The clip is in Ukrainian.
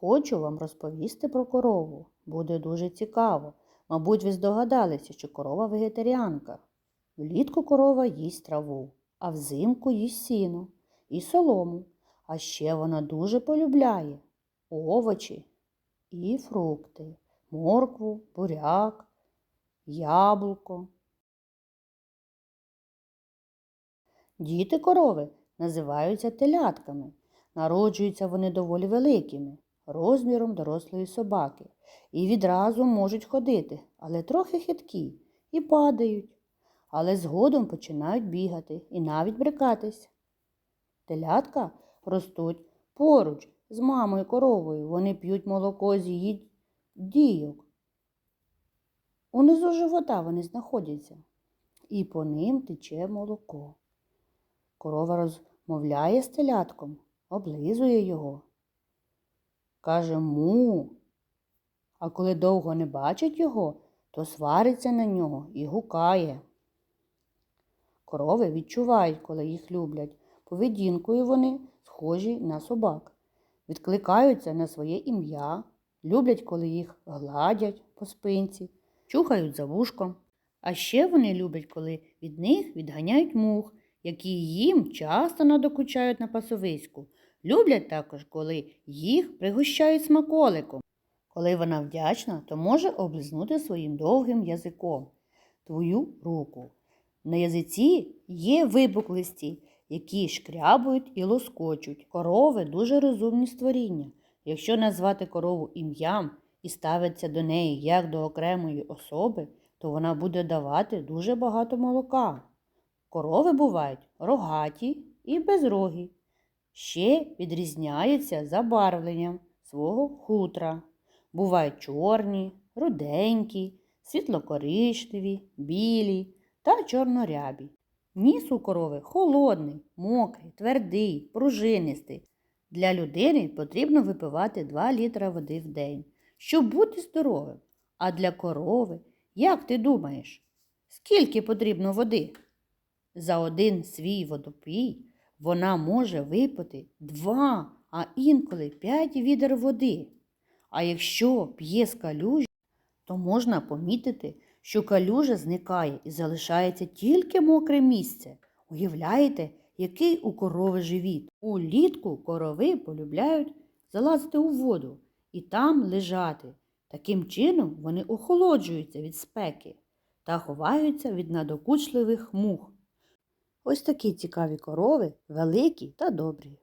Хочу вам розповісти про корову. Буде дуже цікаво. Мабуть, ви здогадалися, що корова вегетаріанка. Влітку корова їсть траву, а взимку їсть сіно і солому. А ще вона дуже полюбляє овочі і фрукти, моркву, буряк, яблуко. Діти корови називаються телятками. Народжуються вони доволі великими, розміром дорослої собаки, і відразу можуть ходити, але трохи хиткі, і падають, але згодом починають бігати і навіть брикатись. Телятка ростуть поруч з мамою коровою. Вони п'ють молоко з її дійок. Унизу живота вони знаходяться, і по ним тече молоко. Корова розмовляє з телятком, облизує його. Каже му. А коли довго не бачить його, то свариться на нього і гукає. Корови відчувають, коли їх люблять. Поведінкою вони схожі на собак, відкликаються на своє ім'я, люблять, коли їх гладять по спинці, чухають за вушком. А ще вони люблять, коли від них відганяють мух, які їм часто надокучають на пасовиську. Люблять також, коли їх пригощають смаколиком. Коли вона вдячна, то може облизнути своїм довгим язиком твою руку. На язиці є вибуклисті, які шкрябують і лоскочуть. Корови дуже розумні створіння. Якщо назвати корову ім'ям і ставиться до неї як до окремої особи, то вона буде давати дуже багато молока. Корови бувають рогаті і безрогі. Ще відрізняються забарвленням свого хутра. Бувають чорні, руденькі, світлокоричневі, білі та чорнорябі. Ніс у корови холодний, мокрий, твердий, пружинистий. Для людини потрібно випивати 2 літра води в день, щоб бути здоровим. А для корови, як ти думаєш, скільки потрібно води? За один свій водопій вона може випити 2, а інколи 5 відер води. А якщо п'є з калюжі, то можна помітити, що калюжа зникає і залишається тільки мокре місце. Уявляєте, який у корови живіт? Улітку корови полюбляють залазити у воду і там лежати. Таким чином вони охолоджуються від спеки та ховаються від надокучливих мух. Ось такі цікаві корови, великі та добрі.